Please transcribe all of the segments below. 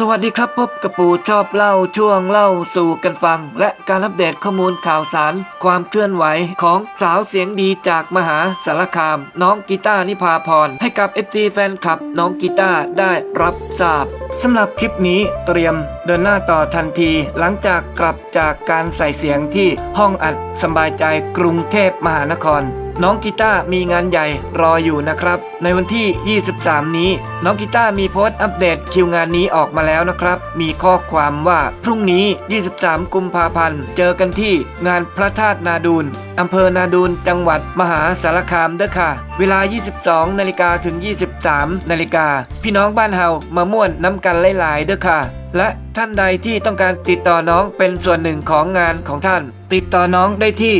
สวัสดีครับพบกับปู่ชอบเล่าช่วงเล่าสู่กันฟัง และการอัปเดตข้อมูลข่าวสาร ความเคลื่อนไหวของสาวเสียงดีจากมหาสารคาม น้องกีตานิพาพร ให้กับ FG แฟนคลับ น้องกีตาได้รับทราบสำหรับคลิปนี้เตรียมเดินหน้าต่อทันที หลังจากกลับจากการใส่เสียงที่ห้องอัดสบายใจกรุงเทพมหานคร น้องกีตาร์มีงานใหญ่รออยู่นะครับ ในวันที่ 23 นี้ น้องกีตาร์มีโพสต์อัปเดตคิวงานนี้ออกมาแล้วนะครับ มีข้อความว่าพรุ่งนี้ 23 กุมภาพันธ์ เจอกันที่งานพระธาตุนาดูน อำเภอนาดูนจังหวัดมหาสารคามเด้อค่ะ เวลา 22นาฬิกาถึง 23นาฬิกาพี่น้องบ้านเฮามาม่วนน้ำกันหลายๆเด้อค่ะ และท่านใดที่ต้องการติดต่อน้องเป็นส่วนหนึ่งของงานของท่าน ติดต่อน้องได้ที่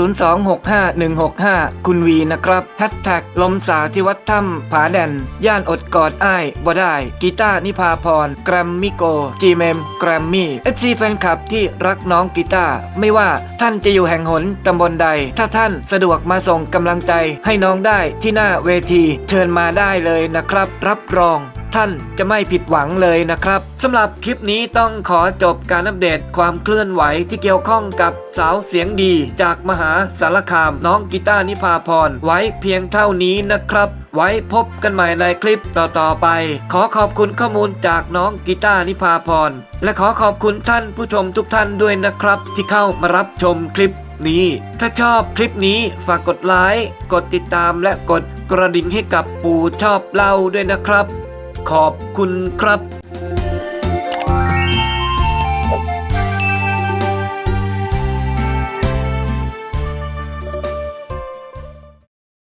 0640265165 คุณวีนะครับแฮชแท็กลมสาที่วัดถ้ำผาแดน ย่านอดกอดอ้ายบ่ได้ กีตาร์นิพาพร แกรมมิโก จีเมมแกรมมี่ FC แฟนคลับที่รักน้องกีตาร์ไม่ว่าท่านจะอยู่แห่งหนนตำบลใด ถ้าท่านสะดวกมาส่งกำลังใจให้น้องได้ที่หน้าเวที เชิญมาได้เลยนะครับ รับรองท่านจะไม่ผิดหวังเลยนะครับสำหรับคลิปนี้ต้องขอจบการอัปเดตความเคลื่อนไหวที่เกี่ยวข้องกับสาวเสียงดี จากมหาสารคามน้องกีตาร์นิพาพร ไว้เพียงเท่านี้นะครับ ไว้พบกันใหม่ในคลิปต่อๆไป ขอขอบคุณข้อมูลจากน้องกีตาร์นิพาพร และขอขอบคุณท่านผู้ชมทุกท่านด้วยนะครับ ที่เข้ามารับชมคลิป นี้ ถ้าชอบคลิปนี้ฝากกดไลค์ กดติดตามและกดกระดิ่งให้กับปู่ชอบเล่าด้วยนะครับ ขอบคุณครับ